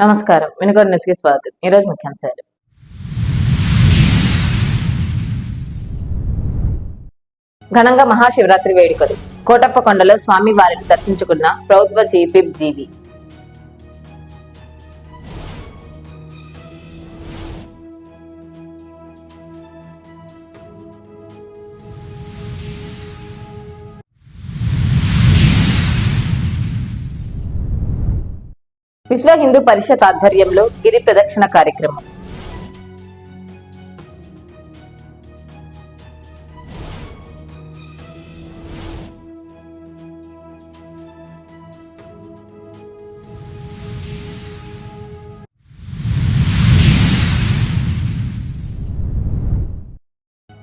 నమస్కారం. వినుగోడు న్యూస్కి స్వాగతం. ఈరోజు ముఖ్యాంశాలు. ఘనంగా మహాశివరాత్రి వేడుకలు. కోటప్పకొండలో స్వామి వారిని దర్శించుకున్న ప్రభుత్వ జీపీ జీవి. విశ్వ హిందూ పరిషత్ ఆధ్వర్యంలో గిరి ప్రదక్షిణ కార్యక్రమం.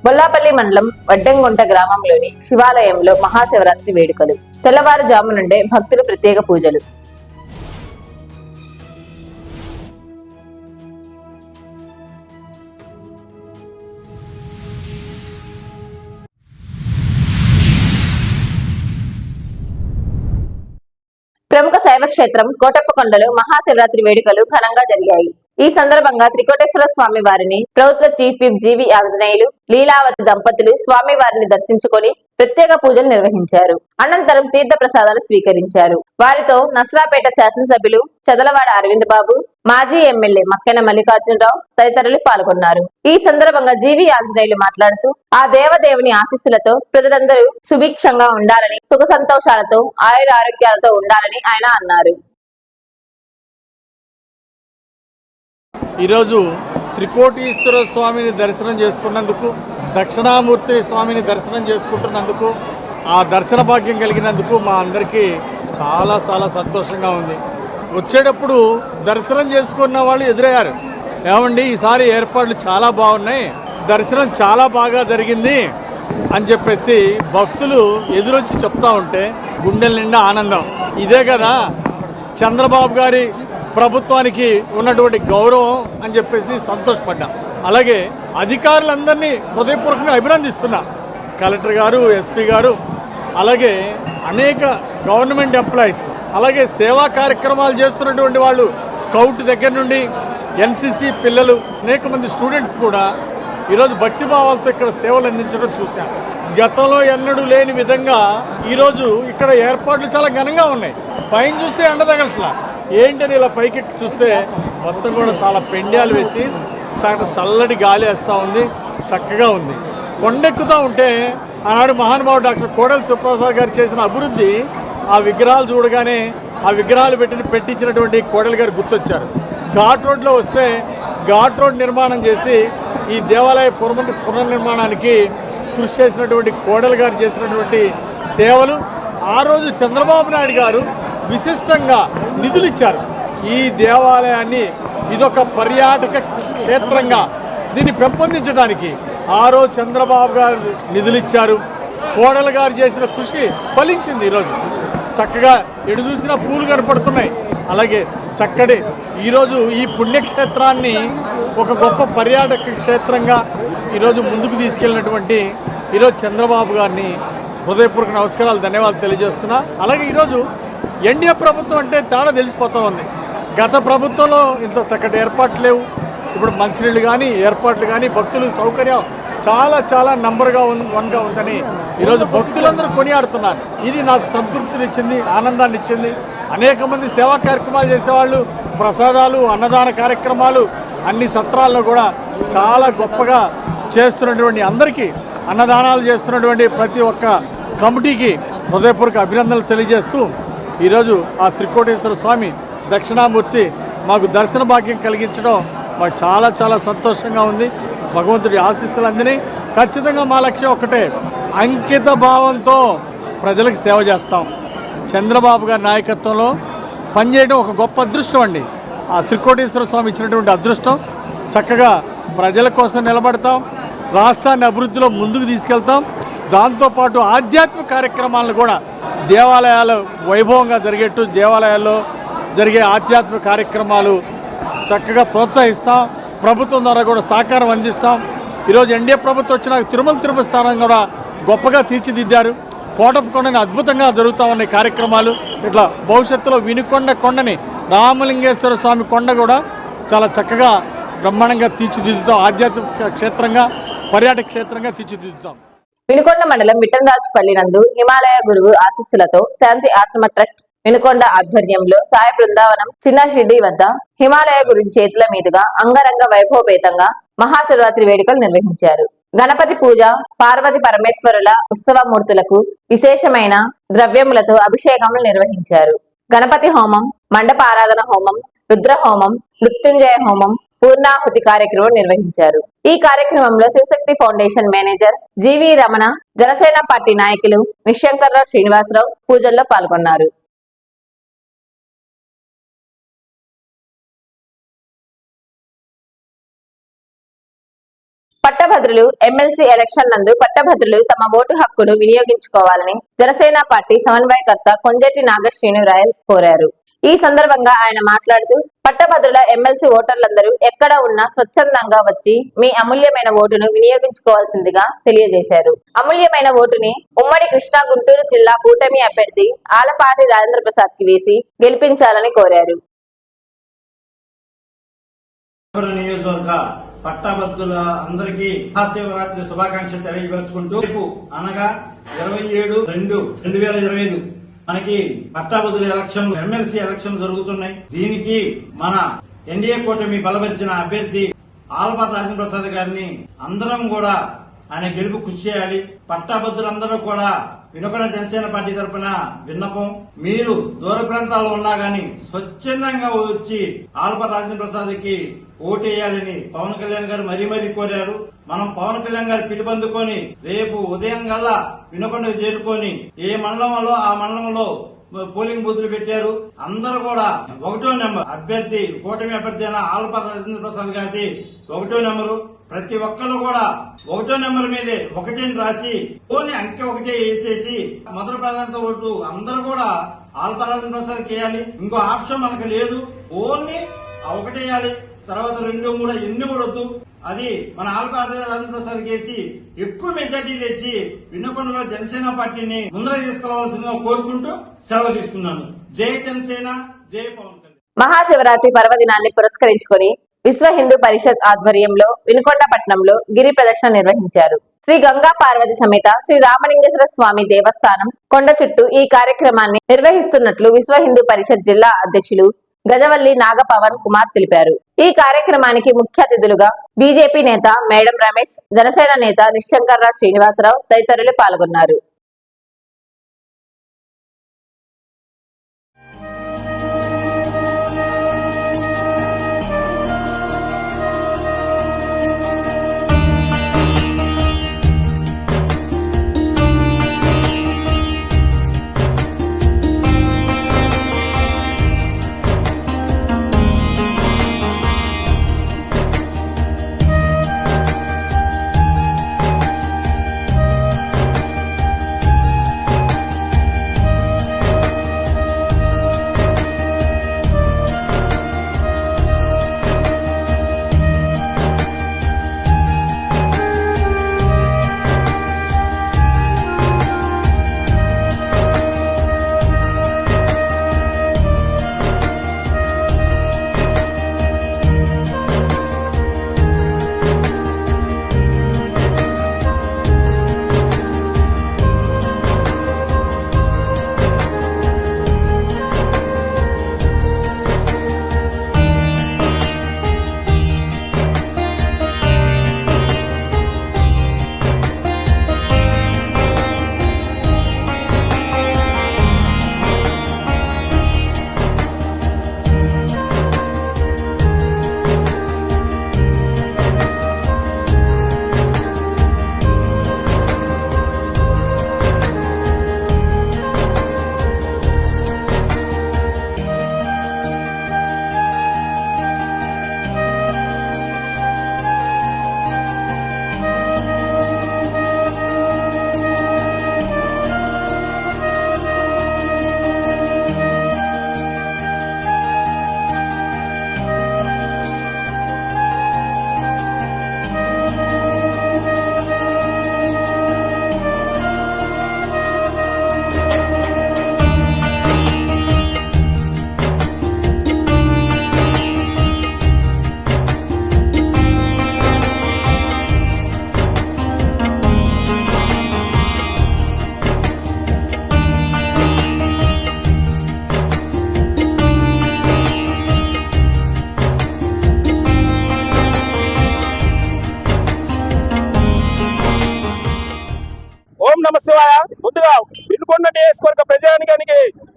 బొల్లాపల్లి మండలం వడ్డంగుంట గ్రామంలోని శివాలయంలో మహాశివరాత్రి వేడుకలు. తెల్లవారుజాము నుండే భక్తులు ప్రత్యేక పూజలు. ప్రముఖ క్షేత్రం కోటప్పకొండలో మహాశివరాత్రి వేడుకలు ఘనంగా జరిగాయి. ఈ సందర్భంగా త్రికోటేశ్వర స్వామి వారిని ప్రభుత్వ chief whip GV Anjaneyulu Leelavathi దంపతులు స్వామి వారిని దర్శించుకొని ప్రత్యేక పూజలు నిర్వహించారు. అనంతరం తీర్థ ప్రసాదాలు స్వీకరించారు. వారితో నస్లాపేట శాసనసభ్యులు చదలవాడ అరవింద్ బాబు మాజీ ఎమ్మెల్యే మక్కెన మల్లికార్జునరావు తదితరులు పాల్గొన్నారు. ఈ సందర్భంగా జీవి ఆంజనేయులు మాట్లాడుతూ ఆ దేవదేవుని ఆశీస్సులతో ప్రజలందరూ సుభిక్షంగా ఉండాలని సుఖ సంతోషాలతో ఆయుర ఆరోగ్యాలతో ఉండాలని ఆయన అన్నారు. ఈరోజు త్రికోటీశ్వర స్వామిని దర్శనం చేసుకున్నందుకు దక్షిణామూర్తి స్వామిని దర్శనం చేసుకుంటున్నందుకు ఆ దర్శన భాగ్యం కలిగినందుకు మా అందరికీ చాలా చాలా సంతోషంగా ఉంది. వచ్చేటప్పుడు దర్శనం చేసుకున్న వాళ్ళు ఎదురయ్యారు. ఏమండి ఈసారి ఏర్పాట్లు చాలా బాగున్నాయి దర్శనం చాలా బాగా జరిగింది అని చెప్పేసి భక్తులు ఎదురొచ్చి చెప్తా ఉంటే గుండెల నిండా ఆనందం. ఇదే కదా చంద్రబాబు గారి ప్రభుత్వానికి ఉన్నటువంటి గౌరవం అని చెప్పేసి సంతోషపడ్డా. అలాగే అధికారులందరినీ హృదయపూర్వకంగా అభినందిస్తున్నా. కలెక్టర్ గారు ఎస్పీ గారు అలాగే అనేక గవర్నమెంట్ ఎంప్లాయీస్ అలాగే సేవా కార్యక్రమాలు చేస్తున్నటువంటి వాళ్ళు స్కౌట్ దగ్గర నుండి ఎన్సిసి పిల్లలు అనేక మంది స్టూడెంట్స్ కూడా ఈరోజు భక్తిభావాలతో ఇక్కడ సేవలు అందించడం చూశాం. గతంలో ఎన్నడూ లేని విధంగా ఈరోజు ఇక్కడ ఏర్పాట్లు చాలా ఘనంగా ఉన్నాయి. పైన చూస్తే ఎండ తగలట్లా. ఏంటని ఇలా పైకి ఎక్కి చూస్తే మొత్తం కూడా చాలా పెండ్యాలు వేసి చాలా చల్లటి గాలి వేస్తూ ఉంది చక్కగా ఉంది. కొండెక్కుతూ ఉంటే ఆనాడు మహానుభావుడు డాక్టర్ కోడెల సుప్రసాద్ గారు చేసిన అభివృద్ధి ఆ విగ్రహాలు చూడగానే ఆ విగ్రహాలు పెట్టి పెట్టించినటువంటి కోడెల గారు గుర్తొచ్చారు. ఘాట్ రోడ్లో వస్తే ఘాట్ రోడ్ నిర్మాణం చేసి ఈ దేవాలయ పునర్ పునర్నిర్మాణానికి కృషి చేసినటువంటి కోడెల గారు చేసినటువంటి సేవలు. ఆ రోజు చంద్రబాబు నాయుడు గారు విశిష్టంగా నిధులు ఇచ్చారు ఈ దేవాలయాన్ని ఇదొక పర్యాటక క్షేత్రంగా దీన్ని పెంపొందించడానికి ఆరో చంద్రబాబు గారు నిధులు ఇచ్చారు కోడలు గారు చేసిన కృషి ఫలించింది ఈరోజు చక్కగా ఎటు చూసినా పూలు కనపడుతున్నాయి. అలాగే చక్కటి ఈరోజు ఈ పుణ్యక్షేత్రాన్ని ఒక గొప్ప పర్యాటక క్షేత్రంగా ఈరోజు ముందుకు తీసుకెళ్ళినటువంటి ఈరోజు చంద్రబాబు గారిని హృదయపూర్వక నమస్కారాలు ధన్యవాదాలు తెలియజేస్తున్నా. అలాగే ఈరోజు ఎన్డీఏ ప్రభుత్వం అంటే తేడా తెలిసిపోతూ ఉంది. గత ప్రభుత్వంలో ఇంత చక్కటి ఏర్పాట్లు లేవు. ఇప్పుడు మంచినీళ్ళు కానీ ఏర్పాట్లు కానీ భక్తులు సౌకర్యం చాలా చాలా నంబర్గా ఉంది వన్గా ఉందని ఈరోజు భక్తులందరూ కొనియాడుతున్నారు. ఇది నాకు సంతృప్తినిచ్చింది ఆనందాన్ని ఇచ్చింది అనేక మంది సేవా కార్యక్రమాలు చేసేవాళ్ళు ప్రసాదాలు అన్నదాన కార్యక్రమాలు అన్ని సత్రాల్లో కూడా చాలా గొప్పగా చేస్తున్నటువంటి అందరికీ అన్నదానాలు చేస్తున్నటువంటి ప్రతి ఒక్క కమిటీకి హృదయపూర్వక అభినందనలు తెలియజేస్తూ ఈరోజు ఆ త్రికోటేశ్వర స్వామి దక్షిణామూర్తి మాకు దర్శన భాగ్యం కలిగించడం మాకు చాలా చాలా సంతోషంగా ఉంది. భగవంతుడి ఆశీస్సులు అందినాయి. ఖచ్చితంగా మా లక్ష్యం ఒకటే అంకిత భావంతో ప్రజలకు సేవ చేస్తాం. చంద్రబాబు గారి నాయకత్వంలో పనిచేయడం ఒక గొప్ప అదృష్టం అండి. ఆ త్రికోటేశ్వర స్వామి ఇచ్చినటువంటి అదృష్టం. చక్కగా ప్రజల కోసం నిలబడతాం. రాష్ట్రాన్ని అభివృద్ధిలో ముందుకు తీసుకెళ్తాం. దాంతోపాటు ఆధ్యాత్మిక కార్యక్రమాలను కూడా దేవాలయాలు వైభవంగా జరిగేట్టు దేవాలయాల్లో జరిగే ఆధ్యాత్మిక కార్యక్రమాలు చక్కగా ప్రోత్సహిస్తాం. ప్రభుత్వం ద్వారా కూడా సహకారం అందిస్తాం. ఈరోజు ఎన్డీఏ ప్రభుత్వం వచ్చిన తిరుమల తిరుపతి స్థానం కూడా గొప్పగా తీర్చిదిద్దారు. కోటప్పకొండని అద్భుతంగా జరుగుతూ ఉన్నాయి కార్యక్రమాలు ఇట్లా భవిష్యత్తులో వినుకొండ కొండని రామలింగేశ్వర స్వామి కొండ కూడా చాలా చక్కగా బ్రహ్మాండంగా తీర్చిదిద్దుతాం. ఆధ్యాత్మిక క్షేత్రంగా పర్యాటక క్షేత్రంగా తీర్చిదిద్దుతాం. వినుకొండ మండలం విఠలరాజుపల్లి నందు హిమాలయ గురువు ఆశీస్సులతో శాంతి ఆశ్రమ ట్రస్ట్ వినుకొండ ఆధ్వర్యంలో సాయి బృందావనం చిన్న షిర్డీ వద్ద హిమాలయ గురువు చేతుల మీదుగా అంగరంగ వైభవపేతంగా మహాశివరాత్రి వేడుకలు నిర్వహించారు. గణపతి పూజ పార్వతి పరమేశ్వరుల ఉత్సవమూర్తులకు విశేషమైన ద్రవ్యములతో అభిషేకములు నిర్వహించారు. గణపతి హోమం మండప ఆరాధన హోమం రుద్ర హోమం మృత్యుంజయ హోమం పూర్ణాహుతి కార్యక్రమం నిర్వహించారు. ఈ కార్యక్రమంలో Sivasakthi foundation manager GV Ramana Janasena party నాయకులు నిశంకర్రావు శ్రీనివాసరావు పూజల్లో పాల్గొన్నారు. పట్టభద్రులు ఎమ్మెల్సీ ఎలక్షన్ నందు పట్టభద్రులు తమ ఓటు హక్కును వినియోగించుకోవాలని జనసేన పార్టీ సమన్వయకర్త కొంజెట్టి నాగశ్రీనిరాయల్ కోరారు. ఈ సందర్భంగా ఆయన మాట్లాడుతూ పట్టభద్రుల ఎమ్మెల్సీ ఓటర్లందరూ ఎక్కడ ఉన్నా స్వచ్ఛందంగా వచ్చి మీ అమూల్యమైన ఓటును వినియోగించుకోవాల్సిందిగా తెలియజేశారు. అమూల్యమైన ఓటుని ఉమ్మడి కృష్ణా గుంటూరు జిల్లా కూటమి అభ్యర్థి ఆలపాటి రాజేంద్ర ప్రసాద్కి వేసి గెలిపించాలని కోరారు. నియోజకవర్గ పట్టభద్రుల అందరికీ మహాశివరాత్రి శుభాకాంక్షలు తెలియపరచుకుంటూ అనగా ఇరవై ఏడు రెండు రెండు వేల ఇరవై ఐదు మనకి పట్టాభద్రుల ఎలక్షన్ ఎమ్మెల్సీ ఎలక్షన్ జరుగుతున్నాయి. దీనికి మన ఎన్డీఏ కూటమి బలపరిచిన అభ్యర్థి ఆల్పాత రాజేంద్ర ప్రసాద్ గారిని అందరం కూడా ఆయన గెలుపు కృషి చేయాలి. పట్టాభద్రులందరూ కూడా వినుకొన జనసేన పార్టీ తరఫున విన్నపం. మీరు దూర ప్రాంతాల్లో ఉన్నా గాని స్వచ్ఛందంగా వచ్చి ఆల్ప రాజేంద్ర ప్రసాద్కి ఓటేయాలని పవన్ కళ్యాణ్ గారు మరీ మరీ కోరారు. మనం పవన్ కళ్యాణ్ గారు పిలుపందుకొని రేపు ఉదయం గల్లా వినకొండ చేరుకొని ఏ మండలంలో ఆ మండలంలో పోలింగ్ బూతులు పెట్టారు. అందరూ కూడా ఒకటో నెంబర్ అభ్యర్థి కూటమి అభ్యర్థి అయిన ఆల్ప రాజేంద్ర ప్రసాద్ గారి ఒకటో నెంబరు. ప్రతి ఒక్కరు కూడా ఒకటో నెంబర్ మీదే ఒకటే రాసి ఓన్లీ అంకె ఒకటే వేసేసి మొదటి ప్రాధాన్యత ఓటు అందరూ కూడా ఆల్పరాజన్ ప్రసాద్ చేయాలి ఇంకో ఆప్షన్ మనకు లేదు. ఓన్లీ ఒకటేయాలి ఒకటే తర్వాత రెండు మూడు ఎన్ని కూడా వద్దు. అది మన ఆల్పాదే రాజప్రసాద్ కేసి ఎక్కువ మెజార్టీ తెచ్చి వినుకొండలో జనసేన పార్టీని ముందర తీసుకెళ్ళవలసిందిగా కోరుకుంటూ సెలవు తీసుకున్నాను. జై జనసేన జై పవన్ మహాశివరాత్రి పర్వదినాన్ని పురస్కరించుకుని విశ్వ హిందూ పరిషత్ ఆధ్వర్యంలో వినుకొండ పట్టణంలో గిరి ప్రదర్శన నిర్వహించారు. శ్రీ గంగా పార్వతి సమేత శ్రీ రామలింగేశ్వర స్వామి దేవస్థానం కొండ చుట్టూ ఈ కార్యక్రమాన్ని నిర్వహిస్తున్నట్లు విశ్వ హిందూ పరిషత్ జిల్లా అధ్యక్షులు గజవల్లి నాగపవన్ కుమార్ తెలిపారు. ఈ కార్యక్రమానికి ముఖ్య అతిథులుగా బీజేపీ నేత మేడం రమేష్ జనసేన నేత నిశంకర్రావు శ్రీనివాసరావు తదితరులు పాల్గొన్నారు.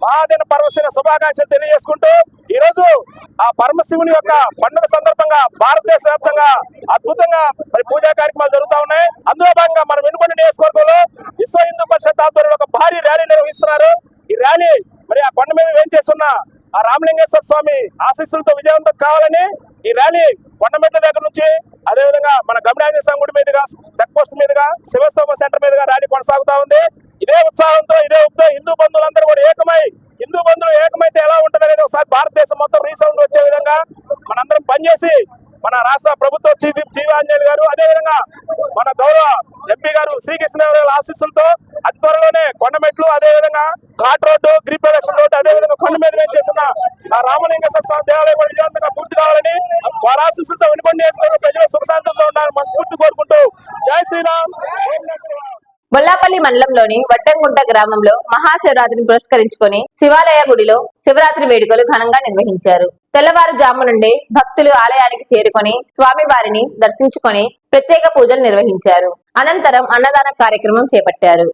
మహాదిన పరమశివ శుభాకాంక్షలు తెలియజేసుకుంటూ ఈ రోజు ఆ పరమశివుని యొక్క పండుగ సందర్భంగా భారతదేశ వ్యాప్తంగా అద్భుతంగా మరి పూజా కార్యక్రమాలు జరుగుతూ ఉన్నాయి. అందులో భాగంగా మన వెనుకొండ నియోజకవర్గంలో విశ్వ హిందూ పరిషత్ ఆధ్వర్యంలో ఒక భారీ ర్యాలీ నిర్వహిస్తున్నారు. ఈ ర్యాలీ మరి ఆ కొండ మీద ఏం చేస్తున్న ఆ రామలింగేశ్వర స్వామి ఆశీస్సులతో విజయవంతం కావాలని ఈ ర్యాలీ కొండమెట్ల దగ్గర నుంచి అదే విధంగా మన గమనాంజ సంగుడి గుడి మీదుగా చెక్ పోస్ట్ మీదుగా శివస్తోమ సెంటర్ మీదుగా ర్యాలీ కొనసాగుతా ఉంది. ఇదే ఉత్సాహంతో ఇదే ఉప్తో హిందూ బంధువులందరూ కూడా ఏకమై హిందూ బంధువులు ఏకమైతే ఎలా ఉంటుంది అనేది ఒకసారి భారతదేశం మొత్తం రీసౌండ్ వచ్చే విధంగా మనందరం పనిచేసి మన రాష్ట్ర ప్రభుత్వ చీఫ్ విప్ జీవి గారు అదే విధంగా మన గౌరవ ఎంపీ గారు శ్రీకృష్ణదేవరాయల ఆశీస్సులతో అతి త్వరలోనే కొండమెట్లు అదే విధంగా ఘాట్ రోడ్డు గ్రీ ప్రదక్షిణ రోడ్డు అదే విధంగా కొండ మీద వేచేసిన ఆ రామలింగేశ్వర స్వామి దేవాలయం కూడా విజయవంతంగా పూర్తి కావాలని వారి ఆశీస్సులతో వినుకొండ చేస్తున్న ప్రజలు సుఖశాంతంతో ఉండాలని మనస్ఫూర్తి కోరుకుంటూ జై శ్రీరామ్. బొల్లాపల్లి మండలంలోని వడ్డంగుంట గ్రామంలో మహాశివరాత్రిని పురస్కరించుకొని శివాలయ గుడిలో శివరాత్రి వేడుకలు ఘనంగా నిర్వహించారు. తెల్లవారుజాము నుండి భక్తులు ఆలయానికి చేరుకొని స్వామివారిని దర్శించుకొని ప్రత్యేక పూజలు నిర్వహించారు. అనంతరం అన్నదాన కార్యక్రమం చేపట్టారు.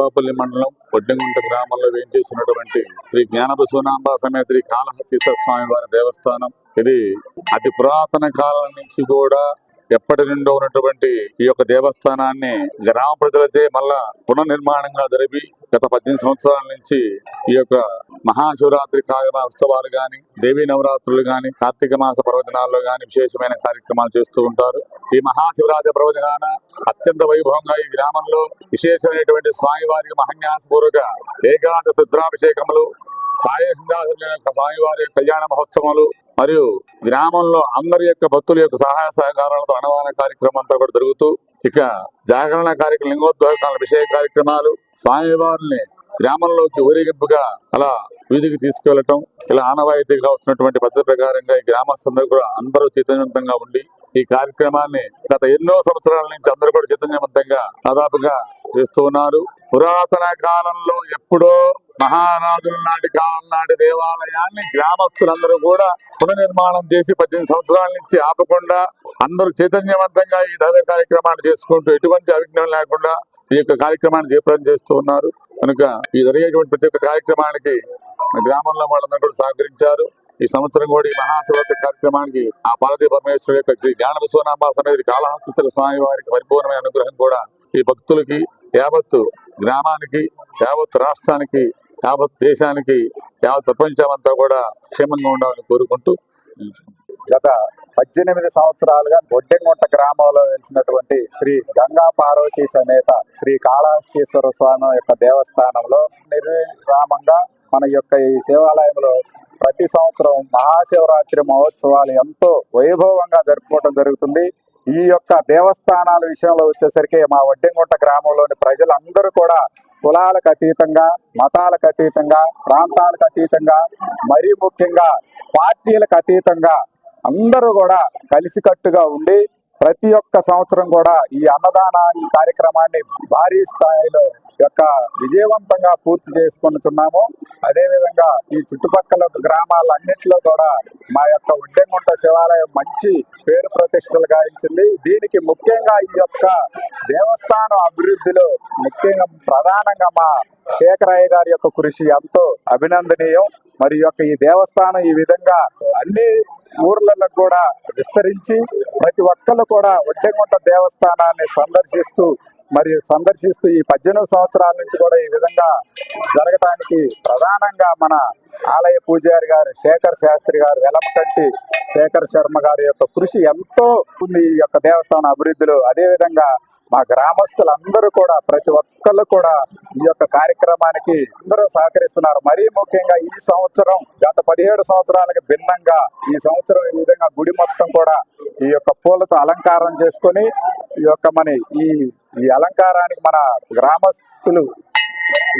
తాడేపల్లి మండలం పొడ్డెంగుంట గ్రామంలో వేయించేసినటువంటి శ్రీ జ్ఞానబసునాంబ సమేత శ్రీ కాళహస్తీశ్వర స్వామి వారి దేవస్థానం. ఇది అతి పురాతన కాలం నుంచి కూడా ఎప్పటి నుండో ఉన్నటువంటి ఈ యొక్క దేవస్థానాన్ని గ్రామ ప్రజలచే మళ్ళా పునర్నిర్మాణంగా జరిపి గత పద్దెనిమిది సంవత్సరాల నుంచి ఈ యొక్క మహాశివరాత్రి కార్యక్రమ ఉత్సవాలు గాని దేవీ నవరాత్రులు గాని కార్తీక మాస పర్వదినాల్లో గాని విశేషమైన కార్యక్రమాలు చేస్తూ ఉంటారు. ఈ మహాశివరాత్రి పర్వదినాన అత్యంత వైభవంగా ఈ గ్రామంలో విశేషమైనటువంటి స్వామివారికి మహన్యాసపూర్వక ఏకాదశ రుద్రాభిషేకములు సాయ స్వామివారి కళ్యాణ మహోత్సవాలు మరియు గ్రామంలో అందరి యొక్క భక్తుల యొక్క సహాయ సహకారాలతో అన్నదాన కార్యక్రమం అంతా కూడా జరుగుతూ ఇక జాగరణ కార్యక్రమం లింగోద్భోగాల విషయ కార్యక్రమాలు స్వామివారిని గ్రామంలోకి ఊరేగింపుగా అలా వీధికి తీసుకెళ్ళటం ఇలా ఆనవాయితీగా వస్తున్నటువంటి పద్ధతి ప్రకారంగా ఈ గ్రామస్తులందరూ కూడా అందరూ చైతన్యవంతంగా ఉండి ఈ కార్యక్రమాన్ని గత ఎన్నో సంవత్సరాల నుంచి అందరూ కూడా చైతన్యవంతంగా దాదాపుగా చేస్తూ ఉన్నారు. పురాతన కాలంలో ఎప్పుడో మహారాజుల నాటి కాలం నాటి దేవాలయాన్ని గ్రామస్తులందరూ కూడా పునర్నిర్మాణం చేసి పద్దెనిమిది సంవత్సరాల నుంచి ఆపకుండా అందరూ చైతన్యవంతంగా ఈ ధర్మ కార్యక్రమాన్ని చేసుకుంటూ ఎటువంటి అవిఘ్నం లేకుండా ఈ యొక్క కార్యక్రమాన్ని జయప్రదం చేస్తూ ఉన్నారు. కనుక ఈ జరిగేటువంటి ప్రతి ఒక్క కార్యక్రమానికి గ్రామంలో వాళ్ళందరూ కూడా సహకరించారు. ఈ సంవత్సరం కూడా ఈ మహాశివరాత్రి కార్యక్రమానికి ఆ పార్వతీ పరమేశ్వరు యొక్క శ్రీ జ్ఞాన విశ్వనాంబ సమేత స్వామి వారికి పరిపూర్ణమైన అనుగ్రహం కూడా ఈ భక్తులకి యావత్తు గ్రామానికి యావత్ రాష్ట్రానికి యావత్ దేశానికి యావత్ ప్రపంచం అంతా కూడా క్షేమంగా ఉండాలని కోరుకుంటూ గత పద్దెనిమిది సంవత్సరాలుగా బొడ్డెంగుంట గ్రామంలో వెలిసినటువంటి శ్రీ గంగా పార్వతీ సమేత శ్రీ కాళహస్తీశ్వర స్వామి యొక్క దేవస్థానంలో నిర్విరామంగా మన యొక్క ఈ శివాలయంలో ప్రతి సంవత్సరం మహాశివరాత్రి మహోత్సవాలు ఎంతో వైభవంగా జరుపుకోవడం జరుగుతుంది. ఈ యొక్క దేవస్థానాల విషయంలో వచ్చేసరికి మా వడ్డెంగుంట గ్రామంలోని ప్రజలందరూ కూడా కులాలకు అతీతంగా మతాలకు అతీతంగా ప్రాంతాలకు అతీతంగా మరీ ముఖ్యంగా పార్టీలకు అతీతంగా అందరూ కూడా కలిసికట్టుగా ఉండి ప్రతి ఒక్క సంవత్సరం కూడా ఈ అన్నదాన కార్యక్రమాన్ని భారీ స్థాయిలో యొక్క విజయవంతంగా పూర్తి చేసుకుంటున్నాము అదేవిధంగా ఈ చుట్టుపక్కల గ్రామాలన్నింటిలో కూడా మా యొక్క ఉడ్డెంగుంట శివాలయం మంచి పేరు ప్రతిష్టలు గాయించింది దీనికి ముఖ్యంగా ఈ యొక్క దేవస్థానం అభివృద్ధిలో ముఖ్యంగా ప్రధానంగా మా శేఖరయ్య గారి యొక్క కృషి ఎంతో అభినందనీయం. మరి యొక్క ఈ దేవస్థానం ఈ విధంగా అన్ని ఊర్లలో కూడా విస్తరించి ప్రతి ఒక్కరు కూడా ఒడ్డెంగుంట దేవస్థానాన్ని సందర్శిస్తూ మరి సందర్శిస్తూ ఈ పద్దెనిమిది సంవత్సరాల నుంచి కూడా ఈ విధంగా జరగటానికి ప్రధానంగా మన ఆలయ పూజారి గారు శేఖర్ శాస్త్రి గారు వెలమకంటి శేఖర్ శర్మ గారి యొక్క కృషి ఎంతో ఉంది ఈ యొక్క దేవస్థాన అభివృద్ధిలో. అదే విధంగా మా గ్రామస్తులందరూ కూడా ప్రతి ఒక్కళ్ళు కూడా ఈ యొక్క కార్యక్రమానికి అందరూ సహకరిస్తున్నారు. మరీ ముఖ్యంగా ఈ సంవత్సరం గత పదిహేడు సంవత్సరాలకు భిన్నంగా ఈ సంవత్సరం ఈ విధంగా గుడి మొత్తం కూడా ఈ యొక్క పూలతో అలంకారం చేసుకొని ఈ యొక్క మన ఈ ఈ అలంకారానికి మన గ్రామస్తులు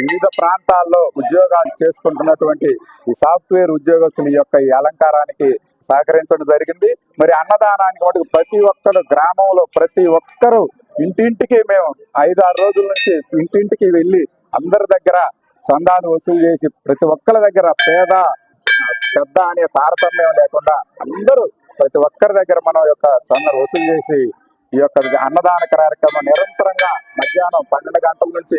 వివిధ ప్రాంతాల్లో ఉద్యోగాలు చేసుకుంటున్నటువంటి ఈ సాఫ్ట్వేర్ ఉద్యోగస్తుల యొక్క ఈ అలంకారానికి సహకరించడం జరిగింది. మరి అన్నదానానికి మటుకు ప్రతి ఒక్కరు గ్రామంలో ప్రతి ఒక్కరు ఇంటింటికి మేము ఐదు ఆరు రోజుల నుంచి ఇంటింటికి వెళ్ళి అందరి దగ్గర చందాను వసూలు చేసి ప్రతి ఒక్కరి దగ్గర పేద పెద్ద అనే తారతమ్యం లేకుండా అందరూ ప్రతి ఒక్కరి దగ్గర మనం యొక్క చందను వసూలు చేసి ఈ యొక్క అన్నదాన కార్యక్రమం నిరంతరంగా మధ్యాహ్నం పన్నెండు గంటల నుంచి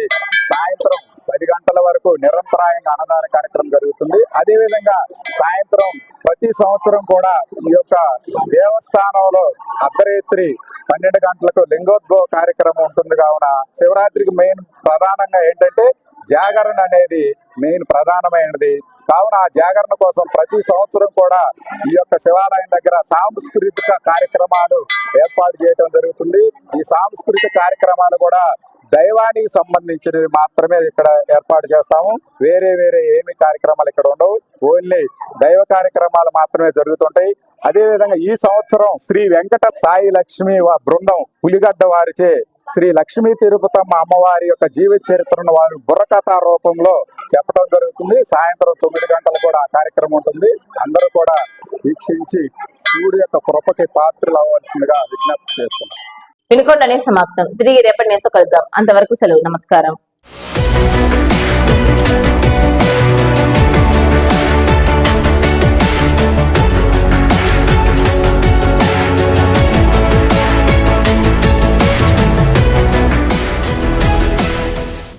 సాయంత్రం పది గంటల వరకు నిరంతరాయంగా అన్నదాన కార్యక్రమం జరుగుతుంది. అదేవిధంగా సాయంత్రం ప్రతి సంవత్సరం కూడా ఈ యొక్క దేవస్థానంలో అర్ధరాత్రి పన్నెండు గంటలకు లింగోద్భవ కార్యక్రమం ఉంటుంది. కావున శివరాత్రికి మెయిన్ ప్రధానంగా ఏంటంటే జాగరణ అనేది మెయిన్ ప్రధానమైనది. కావున ఆ జాగరణ కోసం ప్రతి సంవత్సరం కూడా ఈ యొక్క శివాలయం దగ్గర సాంస్కృతిక కార్యక్రమాలు ఏర్పాటు చేయడం జరుగుతుంది. ఈ సాంస్కృతిక కార్యక్రమాలు కూడా దైవానికి సంబంధించినవి మాత్రమే ఇక్కడ ఏర్పాటు చేస్తాము. వేరే వేరే ఏమి కార్యక్రమాలు ఇక్కడ ఉండవు. ఓన్లీ దైవ కార్యక్రమాలు మాత్రమే జరుగుతుంటాయి. అదేవిధంగా ఈ సంవత్సరం శ్రీ వెంకట సాయి లక్ష్మి వ- బృందం పులిగడ్డ వారిచే శ్రీ లక్ష్మీ తిరుపతమ్మ అమ్మవారి యొక్క జీవిత చరిత్రను వారు బుర్రకథ రూపంలో చెప్పడం జరుగుతుంది. సాయంత్రం తొమ్మిది గంటలు కూడా ఆ కార్యక్రమం ఉంటుంది. అందరూ కూడా వీక్షించి శివుడి యొక్క కృపకి పాత్రలు అవ్వాల్సిందిగా విజ్ఞప్తి చేస్తున్నాం. వినుకొండనే సమాప్తం. తిరిగి రేపటి నేసో కలుద్దాం. అంతవరకు సెలవు. నమస్కారం.